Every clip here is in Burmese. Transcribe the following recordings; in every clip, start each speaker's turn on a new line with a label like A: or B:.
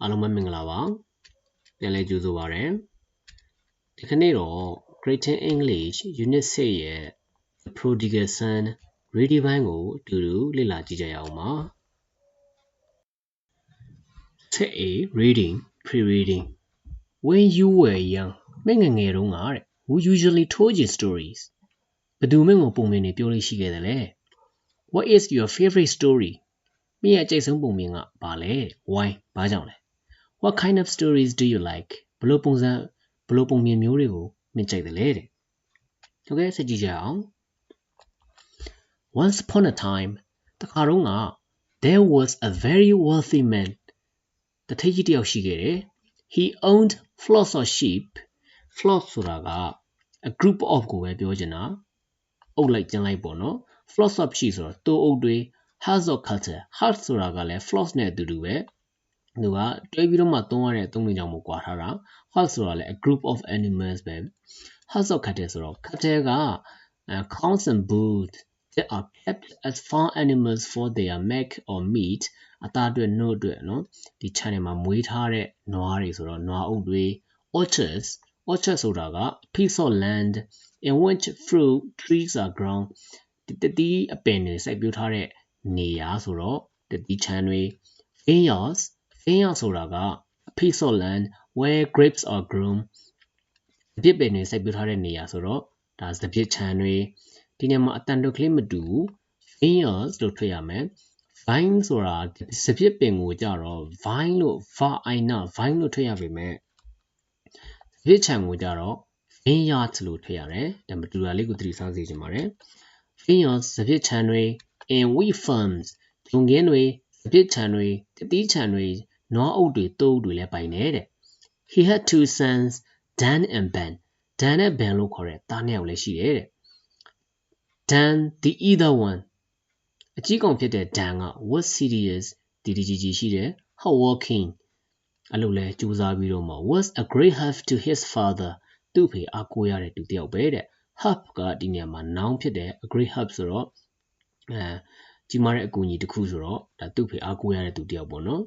A: အားလုံးပဲမင်္ဂလာပါပြန်လည်ကြိုဆိုပါရစေဒီကနေ့တော့ Greater English Unit 6ရဲ့ The Prodigal Son reading ပိုင်းကိုအတူတူလေ့လာကြည့်ကြရအောင်ပါဆက် A reading pre-reading When you were young မငယ်ငယ်တုန်းကတဲ့ Who usually told you stories ဘယ်သူမှမပုံမြင်နေပြောလို့ရှိခဲ့တယ်လဲ What is your favorite story မင်းရဲ့အကြိုက်ဆုံးပုံမြင်ကဘာလဲ Why ဘာကြောင့်လဲ What kind of stories do you like ဘလို့ပုံစံဘလို့ပုံမြင်မျိုးတွေကိုမင်းကြိုက်တယ်လဲတဲ့ဟုတ်ကဲ့ဆက်ကြည့်ကြအောင် Once upon a time တခါတော့က there was a very wealthy man တထိပ်ကြီးတယောက်ရှိခဲ့တယ် He owned flocks of sheep flocks ဆိုတာက a group of ကိုပဲပြောချင်တာအုပ်လိုက်ကျန်လိုက်ပေါ့နော် flocks of sheep ဆိုတော့တိုးအုပ်တွေ herds of cattle herds ဆိုတာကလည်း flocks နဲ့အတူတူပဲ သူကတွဲပြီးတော့မှသုံးရတဲ့အသုံးတွေကြောင့်မို့ကွာထားတာ herds ဆိုတာလည်း a group of animals ပဲ herds of cattle ဆိုတော့ cattle က cows and bulls that are kept as farm animals for their milk or meat အသားအတွက်နှုတ်အတွက်နော်ဒီ channel မှာမွေးထားတဲ့နွားတွေဆိုတော့နွားအုပ်တွေ orchards orchard ဆိုတာက piece of land in which fruit trees are grown တတိအပင်တွေစိုက်ပျိုးထားတဲ့နေရာဆိုတော့တတိချမ်းတွေ vineyards vineyard ဆိုတာက a piece of land where grapes are grown စပစ်ပင်တွေစိုက်ပျိုးထားတဲ့နေရာဆိုတော့ဒါစပစ်ချမ်းတွေဒီနေရာမှာအတန်တုတ်ကလေးမတူဘူး vineyards လို့ထွက်ရမယ် vine ဆိုတာစပစ်ပင်ကိုကြတော့ vine လို့ vina vine လို့ထွက်ရပေမဲ့စပစ်ချံကိုကြတော့ vineyards လို့ထွက်ရတယ်ဒါမတူတာလေးကိုသတိထားစေချင်ပါတယ် vineyards စပစ်ချံတွေ in wheat farms ဂျုံကင်းတွေစပစ်ချံတွေတတိချံတွေ နွားအုပ်တွေတိုးတွေလည်းပိုင်နေတဲ့ he had two sons Dan and Ben Dan နဲ့ Ben လို့ခေါ်တဲ့သားနှစ်ယောက်လည်းရှိတယ်တဲ့ Dan the either one အကြီးကောင်ဖြစ်တဲ့ Dan က was serious တည်တည်ကြီးကြီးရှိတယ် hard working အလုပ်လဲကြိုးစားပြီးတော့မှ was a great help to his father သူ့ဖေအားကိုးရတဲ့သူတယောက်ပဲတဲ့ help ကဒီနေရာမှာ noun ဖြစ်တယ် a great help ဆိုတော့အဲကြီးမားတဲ့အကူအညီတစ်ခုဆိုတော့ဒါသူ့ဖေအားကိုးရတဲ့သူတယောက်ပေါ့နော်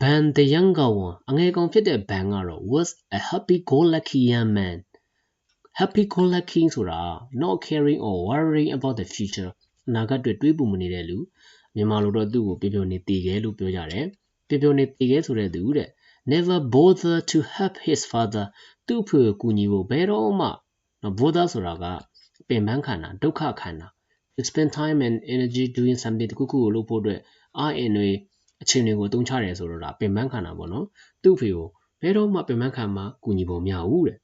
A: Ban the younger one အငယ်ကောင်ဖြစ်တဲ့ Ban ကတော့ was a happy go lucky young man happy go lucky ဆိုတာ not caring or worrying about the future အနာဂတ်တွေတွေးပူမနေတဲ့လူမြန်မာလိုတော့သူ့ကိုပြောပြောနေတည်ခဲလို့ပြောကြတယ်ပြောပြောနေတည်ခဲဆိုတဲ့သူတဲ့ never bother to help his father သူ့ဖေကိုကူညီဖို့ဘယ်တော့မှနော် bother ဆိုတာကပင်ပန်းခံတာဒုက္ခခံတာ to spend time and energy doing something တခုခုကိုလုပ်ဖို့အတွက်အားအင်တွေ အချိန်တွေကိုအသုံးချတယ်ဆိုတော့ဒါပင်ပန်းခံတာပေါ့နော်သူ့ဖေကိုဘယ်တော့မှပင်ပန်းခံမှကူညီဖို့မရဘူးတဲ့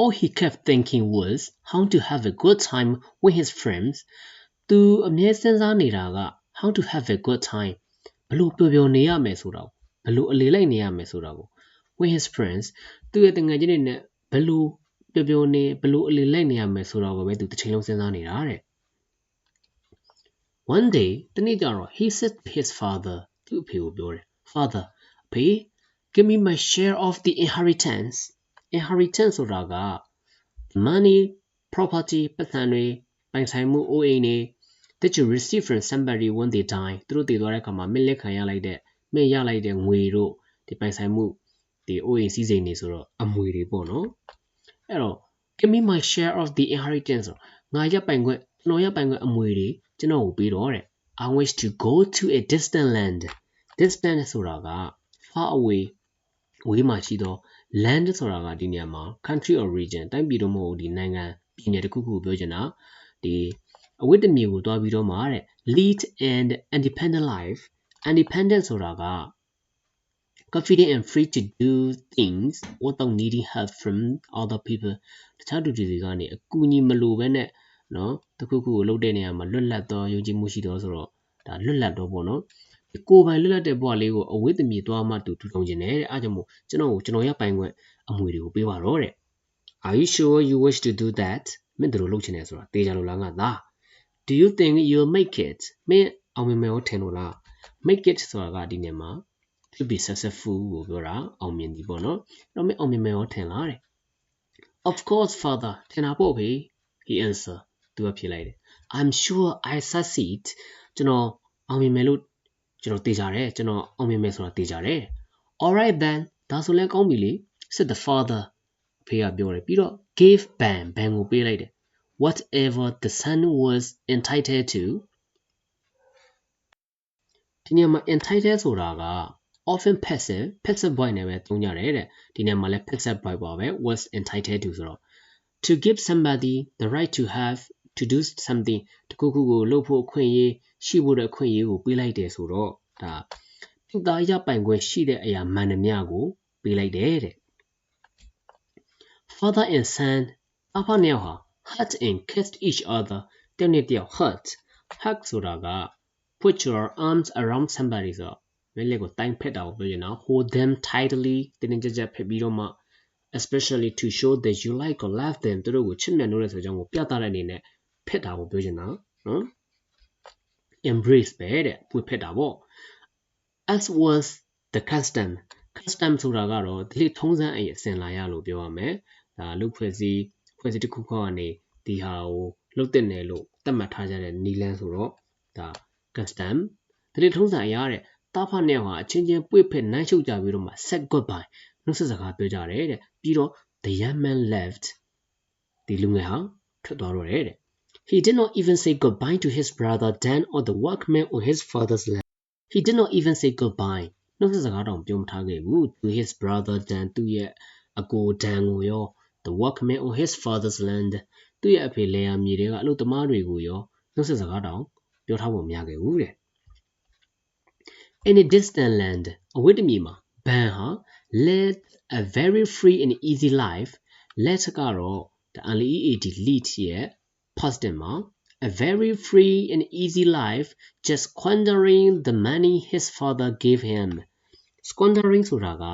A: All he kept thinking was how to have a good time with his friends သူအမြဲစဉ်းစားနေတာက how to have a good time ဘလို့ပျော်ပျော်နေရမယ်ဆိုတာဘလို့အလေလိုက်နေရမယ်ဆိုတာကို with his friends သူ့ရဲ့တငယ်ချင်းတွေနဲ့ဘလို့ပျော်ပျော်နေဘလို့အလေလိုက်နေရမယ်ဆိုတာကိုပဲသူတစ်ချိန်လုံးစဉ်းစားနေတာတဲ့ One day တနေ့ကျတော့ he said to his father သူ့အဖေကိုပြောတယ် Father အဖေ give me my share of the inheritance inheritance ဆိုတာက money property ပတ်စံတွေပိုင်ဆိုင်မှုအိုးအိမ်တွေ that you receive from somebody when they die သူတို့တည်သွားတဲ့အခါမှာမင်းလက်ခံရလိုက်တဲ့မင်းရလိုက်တဲ့ငွေတို့ဒီပိုင်ဆိုင်မှုဒီအိုးအိမ်စည်းစိမ်တွေဆိုတော့အမွေတွေပေါ့နော်အဲ့တော့ give me my share of the inheritance ဆိုငါရပိုင်ခွင့်ကျွန်တော်ရပိုင်ခွင့်အမွေတွေ ကျွန်တော်ကိုပေးတော့တဲ့ I wish to go to a distant land distant ဆိုတာက far away ဝေးမှာရှိသော land ဆိုတာကဒီနေရာမှာ country or region တိုင်းပြည်တော့မဟုတ်ဒီနိုင်ငံပြည်နယ်တစ်ခုခုကိုပြောချင်တာဒီအဝိတ္တမြေကိုတွားပြီးတော့မှတဲ့ lead and independent life independent ဆိုတာက confident and free to do things without needing help from other people တခြားသူတွေကနေအကူအညီမလိုဘဲနဲ့ နော်တခုခုကိုလုပ်တဲ့နေရာမှာလွတ်လပ်သောယုံကြည်မှုရှိသောဆိုတော့ဒါလွတ်လပ်တော့ပေါ့နော်ကိုယ်ပိုင်လွတ်လပ်တဲ့ဘဝလေးကိုအဝိတ္တမြေသွားမှတူထူထောင်ခြင်းနဲ့တဲ့အားကြောင့်မို့ကျွန်တော်ကိုကျွန်တော်ရပိုင်ခွင့်အမွေတွေကိုပေးပါတော့တဲ့ Are you sure you wish to do that မင်းတို့လုပ်ချင်တယ်ဆိုတာတေးကြလို့လားငါသား Do you think you'll make it မင်းအောင်မြင်မယ်ဟောထင်လို့လား make it ဆိုတာကဒီနေမှာ to be successful ကိုပြောတာအောင်မြင်သည်ပေါ့နော်အဲ့တော့မင်းအောင်မြင်မယ်ဟောထင်လားတဲ့ Of course father ထင်တာပေါ့ဖေ he answer သူကဖြေလိုက်တယ် I'm sure I succeed ကျွန်တော်အောင်မြင်မယ်လို့ ကျွန်တော်တေချာတယ်ကျွန်တော်အောင်မြင်မယ်ဆိုတာတေချာတယ် alright then ဒါဆိုလဲကောင်းပြီလေ said the father အဖေကပြောတယ်ပြီးတော့ gave ban ban ကိုပေးလိုက်တယ် whatever the son was entitled to ဒီနေရာမှာ entitled ဆိုတာက often passive passive voice နဲ့ပဲသုံးကြတယ်တဲ့ဒီနေရာမှာလည်း passive voice ပါပဲ was entitled to ဆိုတော့ to give somebody the right to have to do something တခုခုကိုလုပ်ဖို့အခွင့်အရေးရှိဖို့တဲ့အခွင့်အရေးကိုပေးလိုက်တယ်ဆိုတော့ဒါသူသားရပိုင်ခွင့်ရှိတဲ့အရာမှန်သမျှကိုပေးလိုက်တယ်တဲ့ father and son အဖနှစ်ယောက်ဟာ hurt and kissed each other တနေ့တယောက် hurt hug ဆိုတာက put your arms around somebody ဆိုတော့မျက်လက်ကိုတိုင်းဖက်တာကိုပြောရင်တော့ hold them tightly တင်းတင်းကြပ်ကြပ်ဖက်ပြီးတော့မှ especially to show that you like or love them သူတို့ကိုချစ်မြတ်လို့ရဆိုကြောင်းကိုပြသတဲ့အနေနဲ့ ဖက်တာကိုပြောချင်တာနော် embrace ပဲတဲ့ပွေဖက်တာပေါ့ as was the custom custom ဆိုတာကတော့ဒီလေထုံးစံအရေးအစဉ်လာရလို့ပြောရမယ်ဒါလူဖွဲ့စည်းဖွဲ့စည်းတစ်ခုခုကနေဒီဟာကိုလုတ်တင်တယ်လို့သတ်မှတ်ထားကြတဲ့နီလန်းဆိုတော့ဒါ custom ဒီလေထုံးစံအရာတဲ့တာဖတ်နဲ့ဟာအချင်းချင်းပွေဖက်နိုင်ချုပ်ကြပြီးတော့မှ set goodbye နှုတ်ဆက်စကားပြောကြတယ်တဲ့ပြီးတော့ the young man left ဒီလူငယ်ဟာထွက်သွားတော့တယ်တဲ့ He did not even say goodbye to his brother Dan or the workmen on his father's land. He did not even say goodbye. နှုတ်ဆက်စကားတောင်ပြောမထားခဲ့ဘူး to his brother Dan သူ့ရဲ့အကို Dan ကိုရော the workmen on his father's land သူ့ရဲ့အဖေလယ်ယာမြေတွေကအလုပ်သမားတွေကိုရောနှုတ်ဆက်စကားတောင်ပြောထားဖို့မရခဲ့ဘူးတဲ့ In a distant land အဝိတမြေမှာ ban ဟာ led a very free and easy life let ကတော့ the lead lead ရဲ့ positive မှာ a very free and easy life just squandering the money his father gave him squandering ဆိုတာက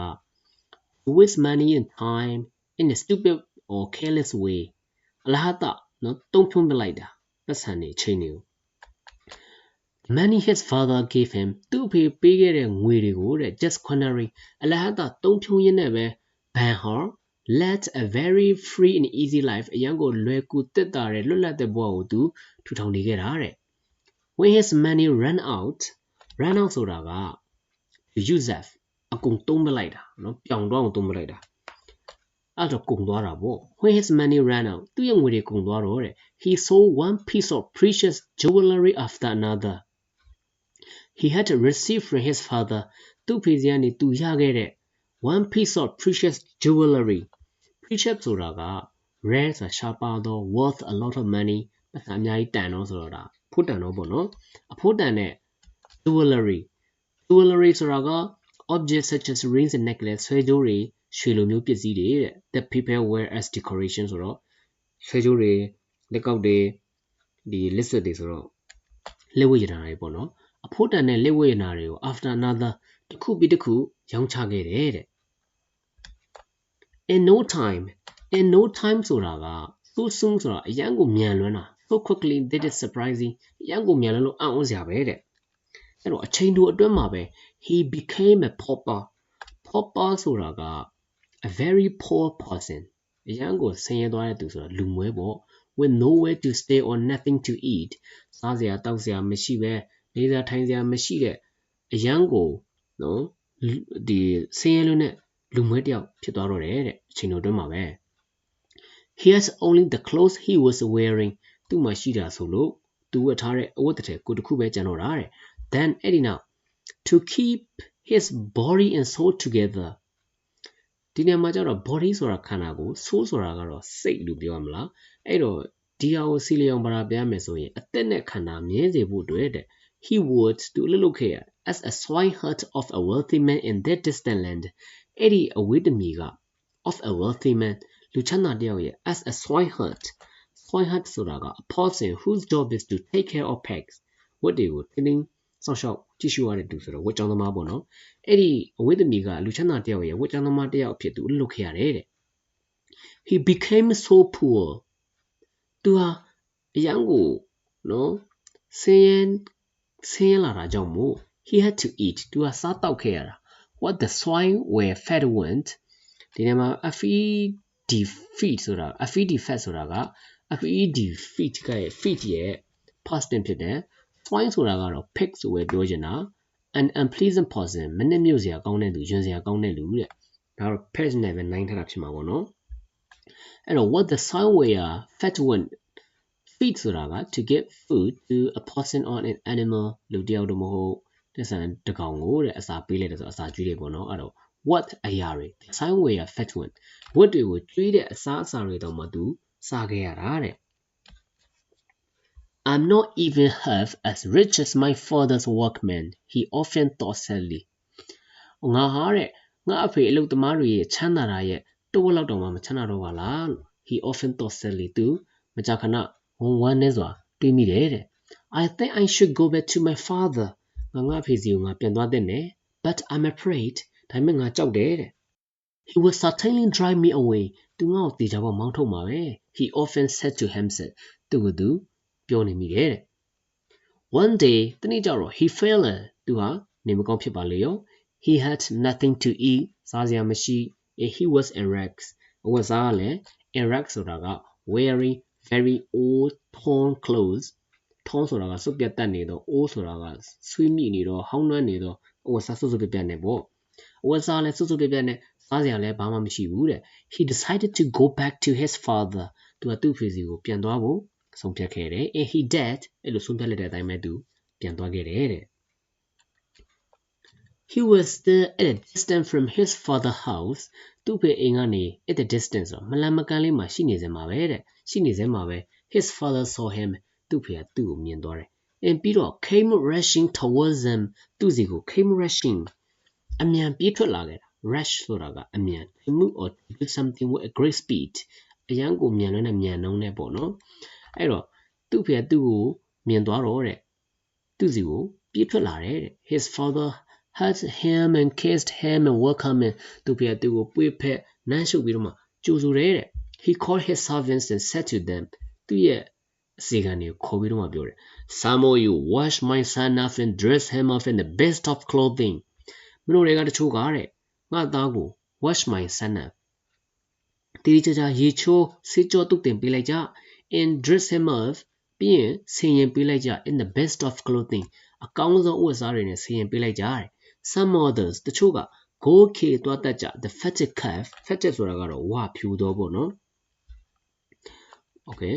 A: waste money and time in a stupid or careless way အလားတနော်တုံးဖြုံးပလိုက်တာပတ်စံနေချိန်နေ money his father gave him သူ့အဖေပေးခဲ့တဲ့ငွေတွေကိုတဲ့ just squandering အလားတတုံးဖြုံးရင်းနဲ့ပဲ ban ဟာ Let a very free and easy life အရန်ကိုလွယ်ကူတက်တာတဲ့လွတ်လပ်တဲ့ဘဝကိုသူထူထောင်နေခဲ့တာတဲ့ when his money ran out ran out ဆိုတာက use up အကုန်သုံးပလိုက်တာနော်ပြောင်တော့အောင်သုံးပလိုက်တာအဲ့တော့ကုန်သွားတာပေါ့ when his money ran out သူ့ရဲ့ငွေတွေကုန်သွားတော့တဲ့ he sold one piece of precious jewelry after another he had received from his father သူ့ဖေစီကနေသူရခဲ့တဲ့ one piece of precious jewelry precious ဆိုတာက rare ဆိုတာရှားပါတော့ worth a lot of money ပတ်စံအများကြီးတန်တော့ဆိုတော့ဒါဖို့တန်တော့ပေါ့နော်အဖို့တန်တဲ့ jewelry jewelry ဆိုတာက objects such as rings and necklace ဆွဲကြိုးတွေရွှေလိုမျိုးပစ္စည်းတွေတဲ့ that people wear as decoration ဆိုတော့ဆွဲကြိုးတွေလက်ကောက်တွေဒီလက်စွပ်တွေဆိုတော့လက်ဝတ်ရတနာတွေပေါ့နော်အဖို့တန်တဲ့လက်ဝတ်ရတနာတွေကို after another တစ်ခုပြီးတစ်ခုရောင်းချခဲ့တယ်တဲ့ in no time in no time ဆိုတာက so soon ဆိုတာအရန်ကိုမြန်လွန်းတာ so quickly that is surprising အရန်ကိုမြန်လွန်းလို့အံ့ဩစရာပဲတဲ့အဲ့တော့အချိန်တိုအတွင်းမှာပဲ he became a pauper pauper ဆိုတာက a very poor person အရန်ကိုဆင်းရဲသွားတဲ့သူဆိုတာလူမွဲပေါ့ with nowhere to stay or nothing to eat စားစရာတောက်စရာမရှိပဲနေစရာထိုင်စရာမရှိတဲ့အရန်ကိုနော်ဒီဆင်းရဲလွန်းတဲ့ လူမွဲတယောက်ဖြစ်သွားတော့တယ်တဲ့အချိန်တော်တွင်းမှာပဲ he has only the clothes he was wearing သူ့မှာရှိတာဆိုလို့သူဝတ်ထားတဲ့အဝတ်တစ်ထည်ကိုတစ်ခုပဲကျန်တော့တာတဲ့ then အဲ့ဒီနောက် to keep his body and soul together ဒီနေရာမှာကျတော့ body ဆိုတာခန္ဓာကို soul ဆိုတာကတော့စိတ်လို့ပြောရမလားအဲ့တော့ဒီဟာကိုစီလီအောင်ပါရာပြမယ်ဆိုရင်အသက်နဲ့ခန္ဓာမြဲစေဖို့အတွက်တဲ့ he would သူအလုပ်လုပ်ခဲ့ရ as a swineherd of a wealthy man in that distant land အဲ့ဒီအဝေးတမီက of a wealthy man လူချမ်းသာတယောက်ရဲ့ as a swineherd swineherd ဆိုတာက a person whose job is to take care of pigs ဝတ်တွေကိုတင်းတင်းစောင့်ရှောက်ကြည့်ရှုရတဲ့သူဆိုတော့ဝတ်ကြောင်းသမားပေါ့နော်အဲ့ဒီအဝိသမီကလူချမ်းသာတယောက်ရဲ့ဝတ်ကြောင်းသမားတယောက်အဖြစ်သူအလုပ်ခဲ့ရတယ်တဲ့ he became so poor သူဟာအရန်ကိုနော်ဆင်းရဲဆင်းရဲလာတာကြောင့်မို့ he had to eat သူကစားတောက်ခဲ့ရတာ what the swine were fed with ဒီနေရာမှာ feed feed ဆိုတာ feed fat ဆိုတာက feed feed ကရဲ့ feed ရဲ့ past tense ဖြစ်တယ် swine ဆိုတာကတော့ pig ဆိုပဲပြောချင်တာ an unpleasant person မနစ်မြို့စရာကောင်းတဲ့သူယွန်စရာကောင်းတဲ့လူတဲ့ဒါတော့ pet နဲ့ပဲနိုင်ထားတာဖြစ်မှာပေါ့နော်အဲ့တော့ what the software fat one feed ဆိုတာက to give food to a person or an animal လူတယောက်တော့မဟုတ် တဲ့ဆန်တကောင်ကိုတဲ့အစာပေးလိုက်တယ်ဆိုအစာကျွေးတယ်ပေါ့နော်အဲ့တော့ what အရာတွေ software fat one what တွေကိုကျွေးတဲ့အစာအစာတွေတော့မှသူစားခဲ့ရတာတဲ့ I'm not even half as rich as my father's workmen he often thought sadly ငါဟာတဲ့ငါအဖေအလုပ်သမားတွေရဲ့ချမ်းသာတာရဲ့တိုးလောက်တော့မှမချမ်းသာတော့ပါလားလို့ he often thought sadly သူမကြာခဏဝန်ဝမ်းနေစွာတွေးမိတယ်တဲ့ I think I should go back to my father ငါငါအဖေစီကိုငါပြန်သွားတဲ့နဲ့ but I'm afraid ဒါပေမဲ့ငါကြောက်တယ်တဲ့ He will certainly drive me away သူငါ့ကိုတေချာပေါ့မောင်းထုတ်မှာပဲ He often said to himself သူကသူပြောနေမိတယ်တဲ့ One day တနေ့ကျတော့ he fell သူဟာနေမကောင်းဖြစ်ပါလေရော He had nothing to eat စားစရာမရှိ and he was in rags အဝတ်စားကလည်း in rags ဆိုတာက wearing very old torn clothes ထုံးဆိုတာကစုပ်ပြတ်တက်နေတော့ old ဆိုတာကဆွေးမိနေတော့ဟောင်းနှွမ်းနေတော့အဝတ်စားစုပ်စုပ်ပြတ်ပြတ်နေပေါ့အဝတ်စားလည်းစုပ်စုပ်ပြတ်ပြတ်နဲ့စားစရာလည်းဘာမှမရှိဘူးတဲ့ he decided to go back to his father သူကသူ့ဖေစီကိုပြန်သွားဖို့ဆုံးဖြတ်ခဲ့တယ် and he did အဲ့လိုဆုံးဖြတ်လိုက်တဲ့အတိုင်းပဲသူပြန်သွားခဲ့တယ်တဲ့ He was still at a distance from his father house သူ့ဖေအိမ်ကနေ at the distance ဆိုမလန်မကန်လေးမှာရှိနေစမှာပဲတဲ့ရှိနေစမှာပဲ his father saw him သူ့ဖေကသူ့ကိုမြင်သွားတယ် and ပြီးတော့ came rushing towards him သူ့စီကို came rushing အမြန်ပြေးထွက်လာခဲ့တာ rush ဆိုတာကအမြန် to move or to do something with a great speed အရန်ကိုမြန်လွန်းတဲ့မြန်နှုန်းနဲ့ပေါ့နော်အဲ့တော့သူ့ဖေကသူ့ကိုမြင်သွားတော့တဲ့သူ့စီကိုပြေးထွက်လာတယ်တဲ့ his father hugged him and kissed him and welcomed him သူဖေကသူ့ကိုပွေ့ဖက်နမ်းရှုပ်ပြီးတော့မှကြိုဆိုတယ်တဲ့ he called his servants and said to them သူ့ရဲ့ အစီကံတွေကိုခေါ်ပြီးတော့မှပြောတယ် some of you wash my son up and dress him up in the best of clothing မင်းတို့တွေကတချို့ကတဲ့ငါသားကို wash my son up တီတီချာချာရေချိုးဆေးကြောတုတ်တင်ပေးလိုက်ကြ and dress him up ပြီးရင်ဆင်ရင်ပေးလိုက်ကြ in the best of clothing အကောင်းဆုံးဥစ္စာတွေနဲ့ဆင်ရင်ပေးလိုက်ကြတယ် some others တချို့က go k သွားတတ်ကြ the fatted calf fatted ဆိုတာကတော့ဝါဖြူတော့ပေါ့နော် okay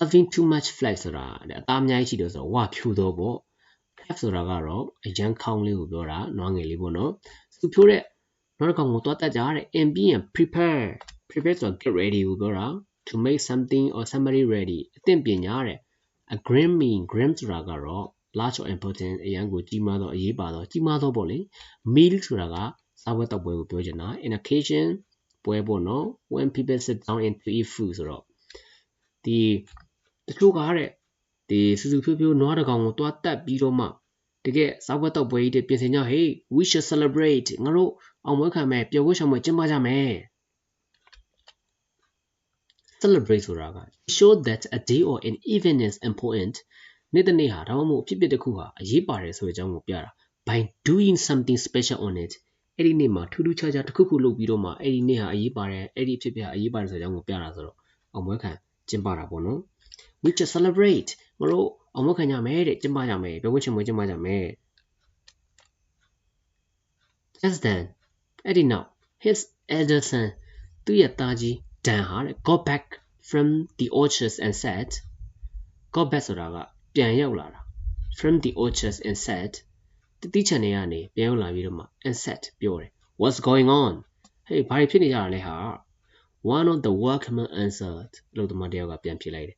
A: having too much flesh ဆိုတာအသားအများကြီးရှိတယ်ဆိုတော့ဝါဖြူတော့ပေါ့ calf ဆိုတာကတော့အရန်ခေါင်းလေးကိုပြောတာနွားငယ်လေးပေါ့နော်သူဖြိုးတဲ့နောက်တစ်ကောင်ကိုသွားတတ်ကြတဲ့ and being prepare prepare ဆိုတာ get ready ကိုပြောတာ to make something or somebody ready အသင့်ပြင်ညာတဲ့ a grim mean grim ဆိုတာကတော့ large or important အရန်ကိုကြီးမားသောအရေးပါသောကြီးမားသောပေါ့လေ meal ဆိုတာကစားပွဲတောက်ပွဲကိုပြောချင်တာ in occasion ပွဲပေါ့နော် when people sit down and to eat food ဆိုတော့ဒီ တချို့ကတဲ့ဒီစူစူဖြိုးဖြိုးနွားတကောင်ကိုတွားတက်ပြီးတော့မှတကယ်စားပွဲတောက်ပွဲကြီးတွေပြင်ဆင်ကြ hey we should celebrate ငါတို့အောင်ပွဲခံမယ်ပျော်ပွဲဆောင်ပွဲကျင်းပကြမယ် celebrate ဆိုတာက show that a day or an event is important နေ့တစ်နေ့ဟာဒါမှမဟုတ်ဖြစ်ဖြစ်တစ်ခုဟာအရေးပါတယ်ဆိုတဲ့အကြောင်းကိုပြတာ by doing something special on it အဲ့ဒီနေ့မှာထူးထူးခြားခြားတစ်ခုခုလုပ်ပြီးတော့မှအဲ့ဒီနေ့ဟာအရေးပါတယ်အဲ့ဒီဖြစ်ဖြစ်ဟာအရေးပါတယ်ဆိုတဲ့အကြောင်းကိုပြတာဆိုတော့အောင်ပွဲခံကျင်းပတာပေါ့နော် we just celebrate မလို့အောင်ပွဲခံကြမယ်တဲ့ကျင်းပကြမယ်ပြောခွင့်ချင်ပွဲကျင်းပကြမယ် just then အဲ့ဒီနောက် his elder son သူ့ရဲ့သားကြီး Dan ဟာတဲ့ got back from the orchards and said got back ဆိုတာကပြန်ရောက်လာတာ from the orchards and said တတိချန်တွေကနေပြန်ရောက်လာပြီးတော့မှ and said ပြောတယ် what's going on hey ဘာဖြစ်နေကြတာလဲဟာ one of the workmen answered လို့တမတယောက်ကပြန်ဖြေလိုက်တယ်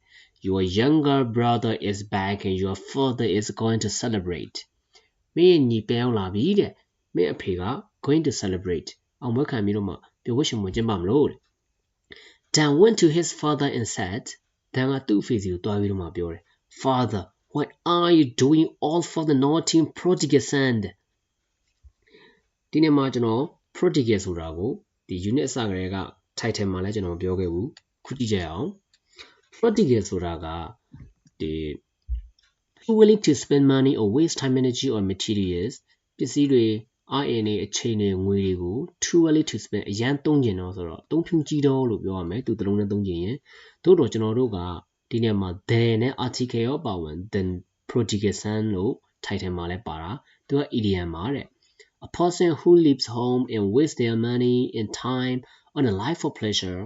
A: your younger brother is back and your father is going to celebrate မင်းညီပြန်ရောက်လာပြီတဲ့မင်းအဖေက going to celebrate အောင်ပွဲခံပြီးတော့မှပျော်ဝှက်ရှင်ပွဲကျင်းပမလို့တဲ့ Dan went to his father and said Dan ကသူ့အဖေစီကိုတွားပြီးတော့မှပြောတယ် Father what are you doing all for the naughty prodigal son ဒီနေ့မှာကျွန်တော် prodigal ဆိုတာကိုဒီ unit အစကတည်းက title မှာလည်းကျွန်တော်ပြောခဲ့ဘူးခုကြည့်ကြရအောင် prodigal ဆိုတာကဒီ too willing to spend money or waste time energy or materials ပစ္စည်းတွေအားအင်တွေအချိန်တွေငွေတွေကို too early to spend အရန်သုံးကျင်တော့ဆိုတော့သုံးဖြူကြီးတော့လို့ပြောရမယ်သူတလုံးနဲ့သုံးကျင်ရင်သို့တော့ကျွန်တော်တို့ကဒီနေ့မှာ the နဲ့ article ရောပါဝင် the prodigal son လို့ title မှာလည်းပါတာသူက idiom ပါတဲ့ a person who leaves home and wastes their money and time on a life of pleasure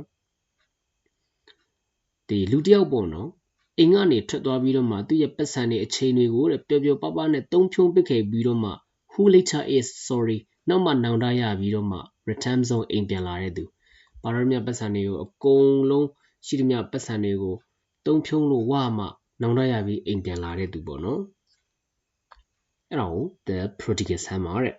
A: ဒီလူတစ်ယောက်ပေါ့နော်အိမ်ကနေထွက်သွားပြီးတော့မှသူ့ရဲ့ပတ်စံတွေအချိန်တွေကိုတဲ့ပျော်ပျော်ပါးပါးနဲ့တုံးဖြုံးပစ်ခဲ့ပြီးတော့မှ who later is sorry နောက်မှနောင်တရပြီးတော့မှ return zone အိမ်ပြန်လာတဲ့သူပါရမပတ်စံတွေကိုအကုန်လုံးရှိသမျှပတ်စံတွေကိုတုံးဖြုံးလို့ဝမှနောင်တရပြီးအိမ်ပြန်လာတဲ့သူပေါ့နော်အဲ့ဒါကို the prodigal son ပါတဲ့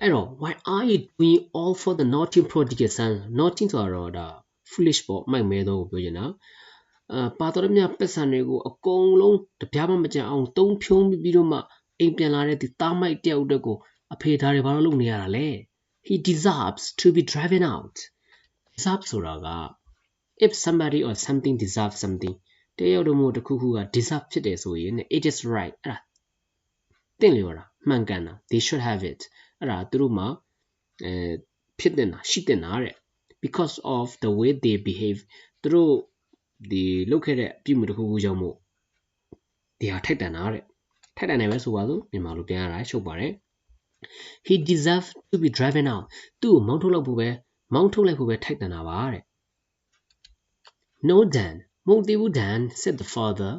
A: အဲ့တော့ why are you doing all for the naughty prodigal son naughty ဆိုတော့ဒါ foolish ပေါ့မိုက်မဲတော့ကိုပြောချင်တာအာပါတော်မြတ်ပတ်စံတွေကိုအကုန်လုံးတပြားမှမကြအောင်တုံးဖြုံးပြီးတော့မှအိမ်ပြန်လာတဲ့ဒီတားမိုက်တယောက်တက်ကိုအဖေသားတွေဘာလို့လုပ်နေရတာလဲ he deserves to be driven out deserve ဆိုတာက if somebody or something deserves something တယောက်တော့မို့တစ်ခုခုက deserve ဖြစ်တယ်ဆိုရင် it is right အဲ့ဒါတင်လျော်တာမှန်ကန်တာ they should have it အဲ့ဒါသူတို့မှာအဲဖြစ်တင်တာရှိတင်တာတဲ့ because of the way they behave သူတို့ဒီလုပ်ခဲ့တဲ့အပြုမှုတစ်ခုခုကြောင့်မို့ဒီဟာထိုက်တန်တာတဲ့ထိုက်တန်တယ်ပဲဆိုပါစို့မြန်မာလိုပြန်ရတာရှုပ်ပါတယ် he deserve to be driven out သူ့ကိုမောင်းထုတ်လိုက်ဖို့ပဲမောင်းထုတ်လိုက်ဖို့ပဲထိုက်တန်တာပါတဲ့ no dan မုံတီဘူး dan said the father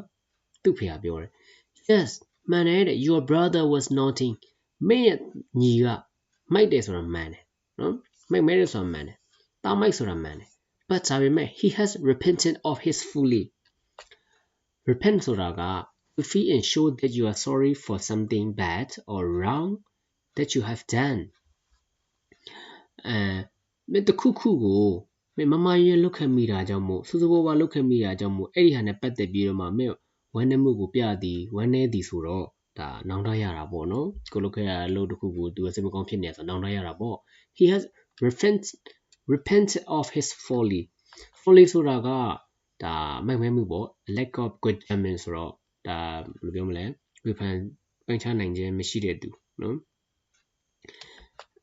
A: သူ့ဖေကပြောတယ် yes မှန်တယ်တဲ့ your brother was naughty မင်းရဲ့ညီကမိုက်တယ်ဆိုတာမှန်တယ်နော်မိုက်မဲတယ်ဆိုတာမှန်တယ် တားမိုက်ဆိုတာမှန်တယ် but ဒါပေမဲ့ he has repented of his fully repent ဆိုတာက to feel and show that you are sorry for something bad or wrong that you have done အဲမင်းတခုခုကိုမင်းမမရလုတ်ခဲ့မိတာကြောင့်မို့စူးစူးဘောဘာလုတ်ခဲ့မိတာကြောင့်မို့အဲ့ဒီဟာနဲ့ပတ်သက်ပြီးတော့မှမင်းဝမ်းနည်းမှုကိုပြသည်ဝမ်းနည်းသည်ဆိုတော့ဒါနောင်တရတာပေါ့နော်ကိုလုတ်ခဲ့ရတဲ့လို့တခုကိုသူစိတ်မကောင်းဖြစ်နေဆိုနောင်တရတာပေါ့ he has repent repent of his folly folly ဆိုတာကဒါမိုက်မဲမှုပေါ့ lack of good judgment ဆိုတော့ဒါဘယ်လိုပြောမလဲဝေဖန်ပိုင်းခြားနိုင်ခြင်းမရှိတဲ့သူနော်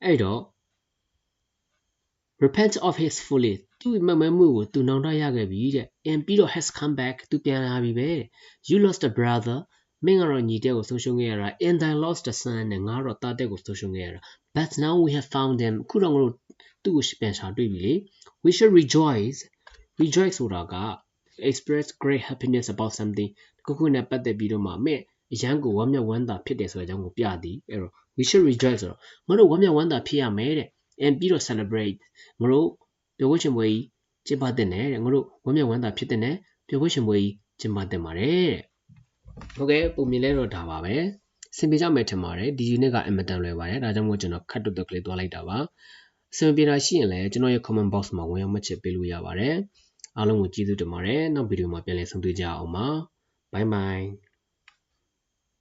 A: အဲ့တော့ repent of his folly သူ့မမဲမှုကိုသူနောင်တရခဲ့ပြီတဲ့ and ပြီးတော့ has come back သူပြန်လာပြီပဲ you lost a brother မင်းကတော့ညီတဲ့ကိုဆုံးရှုံးခဲ့ရတာ and I lost a son နဲ့ငါတော့တာတဲ့ကိုဆုံးရှုံးခဲ့ရတာ but now we have found them ခုတော့ငါတို့ သူ့ကိုပြန်ရှာတွေ့ပြီလေ we should rejoice rejoice ဆိုတာက express great happiness about something ခုခုနဲ့ပတ်သက်ပြီးတော့မှမဲ့အရန်ကိုဝမ်းမြောက်ဝမ်းသာဖြစ်တယ်ဆိုတဲ့အကြောင်းကိုပြသည်အဲ့တော့ we should rejoice ဆိုတော့ငါတို့ဝမ်းမြောက်ဝမ်းသာဖြစ်ရမယ်တဲ့ and ပြီးတော့ celebrate ငါတို့ပျော်ဝှက်ရှင်ပွဲကြီးကျင်းပတဲ့နဲ့တဲ့ငါတို့ဝမ်းမြောက်ဝမ်းသာဖြစ်တဲ့နဲ့ပျော်ဝှက်ရှင်ပွဲကြီးကျင်းပတဲ့ပါတယ်တဲ့ဟုတ်ကဲ့ပုံမြင်လဲတော့ဒါပါပဲစင်ပြကြမယ်ထင်ပါတယ်ဒီ unit ကအင်မတန်လွယ်ပါတယ်ဒါကြောင့်မို့ကျွန်တော်ခတ်တုတ်တုတ်ကလေးတွားလိုက်တာပါ အဆင်ပြေတာရှိရင်လည်းကျွန်တော်ရဲ့ comment box မှာဝင်ရောက်မှတ်ချက်ပေးလို့ရပါတယ်အားလုံးကိုကျေးဇူးတင်ပါတယ်နောက်ဗီဒီယိုမှာပြန်လည်ဆုံတွေ့ကြအောင်ပါ bye bye